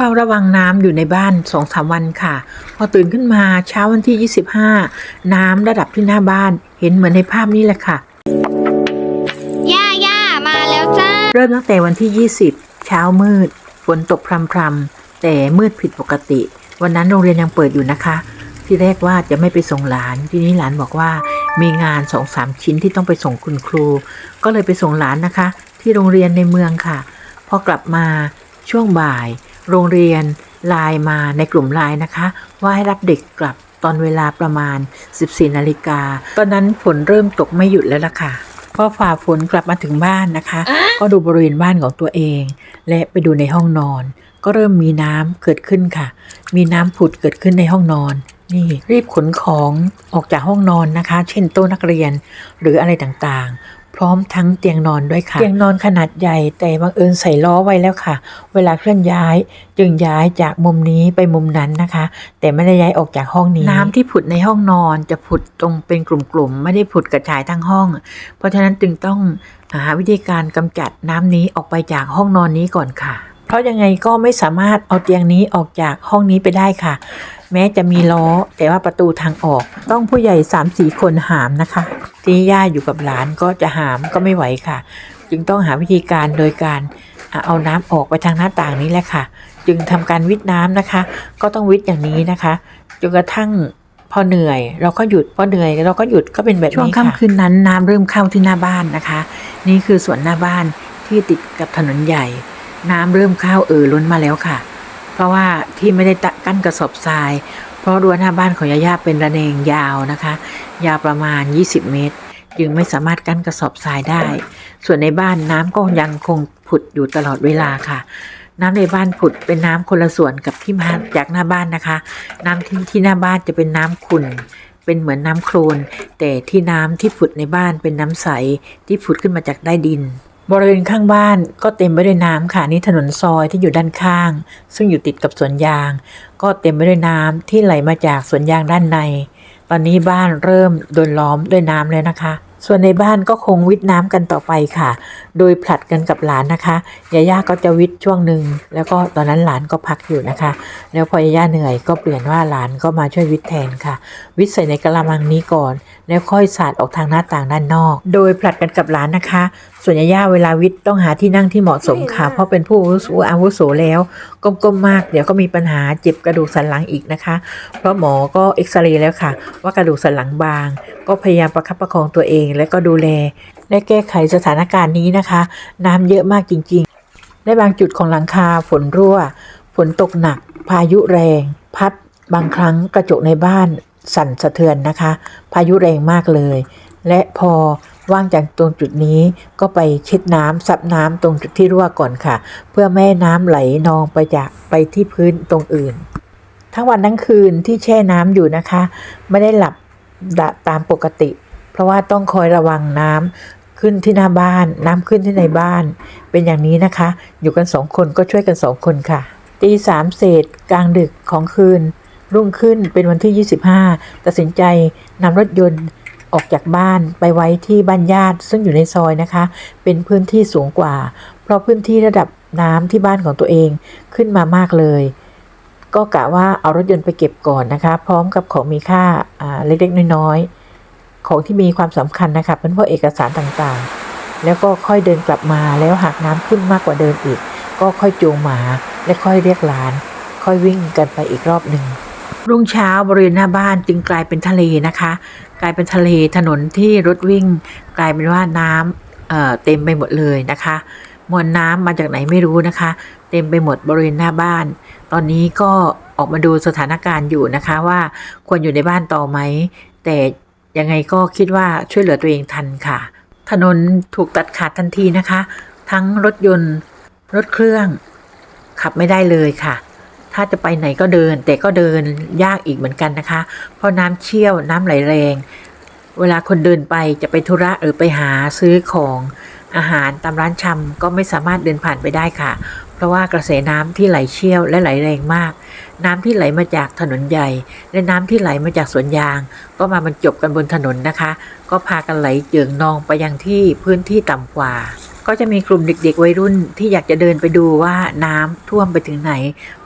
เฝ้าระวังน้ำอยู่ในบ้านสองสามวันค่ะ พอตื่นขึ้นมาเช้าวันที่ 25 น้ำระดับที่หน้าบ้านเห็นเหมือนในภาพนี้แหละค่ะ ย่าย่ามาแล้วจ้า เริ่มตั้งแต่วันที่ 20 เช้ามืดฝนตกพรำๆแต่มืดผิดปกติ วันนั้นโรงเรียนยังเปิดอยู่นะคะ ที่แรกว่าจะไม่ไปส่งหลาน ทีนี้หลานบอกว่ามีงานสองสามชิ้นที่ต้องไปส่งคุณครู ก็เลยไปส่งหลานนะคะ ที่โรงเรียนในเมืองค่ะ พอกลับมาช่วงบ่าย โรงเรียนไลน์มาในกลุ่มไลน์นะคะ ว่าให้รับเด็กกลับตอนเวลาประมาณ 14นาฬิกาตอนนั้นฝนเริ่มตกไม่หยุดแล้วล่ะค่ะพอฝ่าฝนกลับมาถึงบ้านนะคะ ก็ดูบริเวณบ้านของตัวเอง และไปดูในห้องนอน ก็เริ่มมีน้ำเกิดขึ้นค่ะ มีน้ำผุดเกิดขึ้นในห้องนอน นี่รีบขนของออกจากห้องนอนนะคะ เช่นโต๊ะนักเรียนหรืออะไรต่างๆ พร้อมทั้งเตียงนอนด้วยค่ะ เตียงนอนขนาดใหญ่แต่บังเอิญใส่ล้อไว้แล้วค่ะ เวลาเคลื่อนย้ายจึงย้ายจากมุมนี้ไปมุมนั้นนะคะ แต่ไม่ได้ย้ายออกจากห้องนี้ น้ำที่ผุดในห้องนอนจะผุดตรงเป็นกลุ่มๆ ไม่ได้ผุดกระจายทั้งห้อง เพราะฉะนั้นจึงต้องหาวิธีการกำจัดน้ำนี้ออกไปจากห้องนอนนี้ก่อนค่ะ เพราะยังไงก็ไม่สามารถเอาเตียงนี้ออกจากห้องนี้ไปได้ค่ะ แม้จะมีล้อ แต่ว่าประตูทางออก ต้องผู้ใหญ่3ามสี่คนหามนะคะทีนี้ย่าอยู่กับหลานก็จะหามก็ไม่ไหวค่ะ จึงต้องหาวิธีการโดยการเอาน้ำออกไปทางหน้าต่างนี้แหละค่ะ จึงทำการวิทน้ำนะคะ ก็ต้องวิทอย่างนี้นะคะจนกระทั่งพอเหนื่อยเราก็หยุดพอเหนื่อยเราก็หยุดก็เป็นแบบนี้ช่วงค่ำคืนนั้นน้ำเริ่มเข้าที่หน้าบ้านนะคะ นี่คือส่วนหน้าบ้านที่ติดกับถนนใหญ่ น้ำเริ่มเข้าเอ่อล้นมาแล้วค่ะ เพราะว่าที่ไม่ได้กั้นกระสอบทราย เพราะรั้วหน้าบ้านของยาย่าเป็นระเนงยาวนะคะ ยาวประมาณ 20 เมตร จึงไม่สามารถกั้นกระสอบทรายได้ ส่วนในบ้านน้ำก็ยังคงผุดอยู่ตลอดเวลาค่ะน้ำในบ้านผุดเป็นน้ำคนละส่วนกับที่มาจากหน้าบ้านนะคะ น้ำที่ที่หน้าบ้านจะเป็นน้ำขุ่นเป็นเหมือนน้ำโคลนแต่ที่น้ำที่ผุดในบ้านเป็นน้ำใสที่ผุดขึ้นมาจากใต้ดิน บริเวณข้างบ้านก็เต็มไปด้วยน้ำค่ะนี่ถนนซอยที่อยู่ด้านข้าง ซึ่งอยู่ติดกับสวนยาง ก็เต็มไปด้วยน้ำที่ไหลมาจากสวนยางด้านใน ตอนนี้บ้านเริ่มโดนล้อมด้วยน้ำแล้วนะคะ ส่วนในบ้านก็คงวิทน้ำกันต่อไปค่ะ โดยผลัดกันกับหลานนะคะยาย่าก็จะวิทช่วงหนึ่งแล้วก็ตอนนั้นหลานก็พักอยู่นะคะ แล้วพอยาย่าเหนื่อยก็เปลี่ยนว่าหลานก็มาช่วยวิทแทนค่ะ วิทใส่ในกระมังนี้ก่อน แล้วค่อยสาดออกทางหน้าต่างด้านนอก โดยผลัดกันกับหลานนะคะส่วนยาย่าเวลาวิทย์ต้องหาที่นั่งที่เหมาะสมค่ะ เพราะเป็นผู้อาวุโสแล้ว ก้มๆมากเดี๋ยวก็มีปัญหาเจ็บกระดูกสันหลังอีกนะคะ เพราะหมอก็เอ็กซเรย์แล้วค่ะ ว่ากระดูกสันหลังบาง ก็พยายามประคับประคองตัวเอง และก็ดูแลและแก้ไขสถานการณ์นี้นะคะ น้ำเยอะมากจริงๆในบางจุดของหลังคาฝนรั่ว ฝนตกหนัก พายุแรง พัด บางครั้งกระจกในบ้านสั่นสะเทือนนะคะ พายุแรงมากเลย และพอ ว่างจากตรงจุดนี้ก็ไปเช็ดน้ำซับน้ำตรงจุดที่รั่วก่อนค่ะ เพื่อไม่ให้น้ำไหลนองไปจากไปที่พื้นตรงอื่น ทั้งวันทั้งคืนที่แช่น้ำอยู่นะคะ ไม่ได้หลับดตามปกติ เพราะว่าต้องคอยระวังน้ำขึ้นที่หน้าบ้าน น้ำขึ้นที่ในบ้าน เป็นอย่างนี้นะคะ อยู่กันสองคนก็ช่วยกันสองคนค่ะตีสามเศษกลางดึกของคืนรุ่งขึ้นเป็นวันที่ 25 ตัดสินใจนำรถยนต์ ออกจากบ้านไปไว้ที่บ้านญาติซึ่งอยู่ในซอยนะคะ เป็นพื้นที่สูงกว่า เพราะพื้นที่ระดับน้ำที่บ้านของตัวเองขึ้นมามากเลย ก็กะว่าเอารถยนต์ไปเก็บก่อนนะคะ พร้อมกับของมีค่าเล็กๆน้อยๆ ของที่มีความสำคัญนะคะเป็นพวกเอกสารต่างๆ แล้วก็ค่อยเดินกลับมาแล้วหากน้ำขึ้นมากกว่าเดิมอีก ก็ค่อยจูงหมาและค่อยเรียกหลาน ค่อยวิ่งกันไปอีกรอบหนึ่ง รุ่งเช้าบริเวณหน้าบ้านจึงกลายเป็นทะเลนะคะ กลายเป็นทะเลถนนที่รถวิ่ง กลายเป็นว่าน้ำเอ่อเต็มไปหมดเลยนะคะ มวลน้ำมาจากไหนไม่รู้นะคะ เต็มไปหมดบริเวณหน้าบ้าน ตอนนี้ก็ออกมาดูสถานการณ์อยู่นะคะว่าควรอยู่ในบ้านต่อไหม แต่ยังไงก็คิดว่าช่วยเหลือตัวเองทันค่ะ ถนนถูกตัดขาดทันทีนะคะ ทั้งรถยนต์รถเครื่อง ขับไม่ได้เลยค่ะ ถ้าจะไปไหนก็เดิน แต่ก็เดินยากอีกเหมือนกันนะคะ เพราะน้ำเชี่ยวน้ำไหลแรง เวลาคนเดินไปจะไปธุระหรือไปหาซื้อของอาหารตามร้านชำก็ไม่สามารถเดินผ่านไปได้ค่ะ เพราะว่ากระแสน้ำที่ไหลเชี่ยวและไหลแรงมาก น้ำที่ไหลมาจากถนนใหญ่ และน้ำที่ไหลมาจากสวนยาง ก็มาบรรจบกันบนถนนนะคะ ก็พากันไหลเจิ่งนองไปยังที่พื้นที่ต่ำกว่า ก็จะมีกลุ่มเด็กๆวัยรุ่นที่อยากจะเดินไปดูว่าน้ำท่วมไปถึงไหน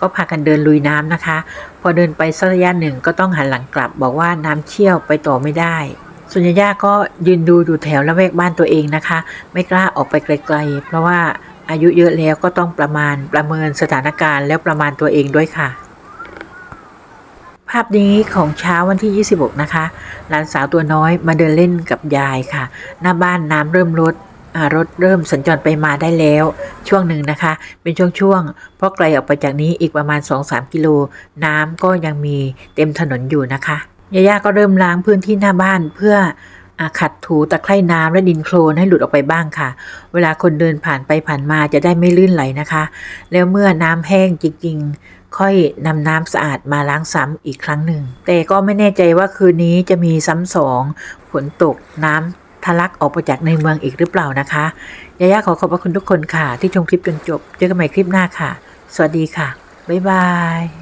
ก็พากันเดินลุยน้ำนะคะ พอเดินไปสักระยะหนึ่งก็ต้องหันหลังกลับ บอกว่าน้ำเชี่ยวไปต่อไม่ได้ส่วนย่าก็ยืนดูอยู่แถวละแวกบ้านตัวเองนะคะ ไม่กล้าออกไปไกลๆ เพราะว่าอายุเยอะแล้วก็ต้องประมาณประเมินสถานการณ์แล้วประมาณตัวเองด้วยค่ะ ภาพนี้ของเช้าวันที่ 26 นะคะ หลานสาวตัวน้อยมาเดินเล่นกับยายค่ะ หน้าบ้านน้ำเริ่มลดอ่ารถเริ่มสัญจรไปมาได้แล้ว ช่วงหนึ่งนะคะ เป็นช่วงๆเพราะไกลออกไปจากนี้อีกประมาณ 2-3 กิโล น้ำก็ยังมีเต็มถนนอยู่นะคะยาย่าก็เริ่มล้างพื้นที่หน้าบ้านเพื่อ ขัดถูตะไคร่น้ำและดินโคลนให้หลุดออกไปบ้างค่ะ เวลาคนเดินผ่านไปผ่านมาจะได้ไม่ลื่นไหลนะคะ แล้วเมื่อน้ำแห้งจริงๆ ค่อยนำน้ำสะอาดมาล้างซ้ำอีกครั้งหนึ่ง แต่ก็ไม่แน่ใจว่าคืนนี้จะมีซ้ำสองฝนตกน้ำทะลักออกไปจากในเมืองอีกหรือเปล่านะคะยายาขอขอบพระคุณทุกคนค่ะ ที่ชมคลิปจนจบ เจอกันใหม่คลิปหน้าค่ะ สวัสดีค่ะ บ๊ายบาย